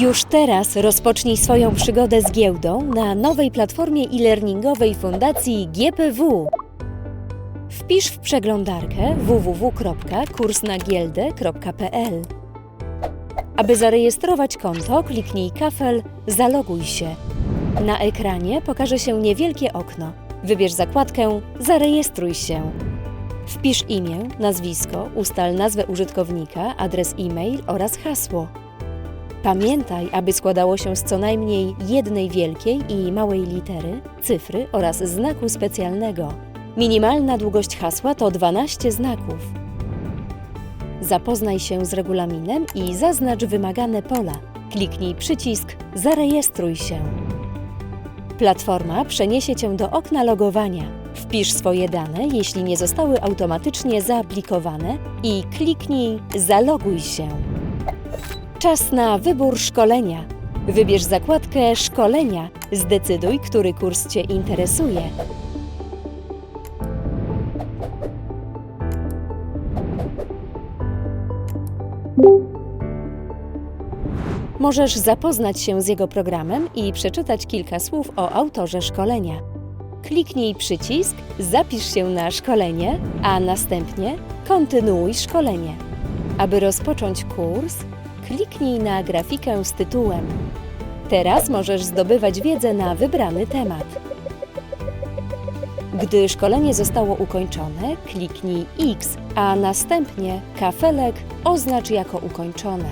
Już teraz rozpocznij swoją przygodę z giełdą na nowej platformie e-learningowej Fundacji GPW. Wpisz w przeglądarkę www.kursnagiełdę.pl. Aby zarejestrować konto, kliknij kafel Zaloguj się. Na ekranie pokaże się niewielkie okno. Wybierz zakładkę Zarejestruj się. Wpisz imię, nazwisko, ustal nazwę użytkownika, adres e-mail oraz hasło. Pamiętaj, aby składało się z co najmniej jednej wielkiej i małej litery, cyfry oraz znaku specjalnego. Minimalna długość hasła to 12 znaków. Zapoznaj się z regulaminem i zaznacz wymagane pola. Kliknij przycisk Zarejestruj się. Platforma przeniesie Cię do okna logowania. Wpisz swoje dane, jeśli nie zostały automatycznie zaaplikowane i kliknij Zaloguj się. Czas na wybór szkolenia. Wybierz zakładkę Szkolenia. Zdecyduj, który kurs Cię interesuje. Możesz zapoznać się z jego programem i przeczytać kilka słów o autorze szkolenia. Kliknij przycisk Zapisz się na szkolenie, a następnie Kontynuuj szkolenie. Aby rozpocząć kurs, kliknij na grafikę z tytułem. Teraz możesz zdobywać wiedzę na wybrany temat. Gdy szkolenie zostało ukończone, kliknij X, a następnie kafelek oznacz jako ukończone.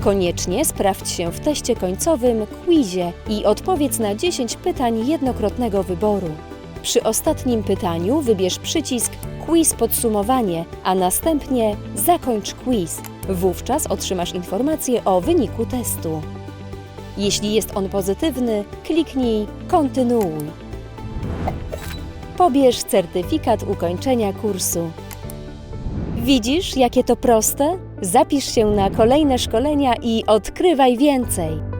Koniecznie sprawdź się w teście końcowym, quizie i odpowiedz na 10 pytań jednokrotnego wyboru. Przy ostatnim pytaniu wybierz przycisk Quiz podsumowanie, a następnie zakończ quiz. Wówczas otrzymasz informację o wyniku testu. Jeśli jest on pozytywny, kliknij Kontynuuj. Pobierz certyfikat ukończenia kursu. Widzisz, jakie to proste? Zapisz się na kolejne szkolenia i odkrywaj więcej.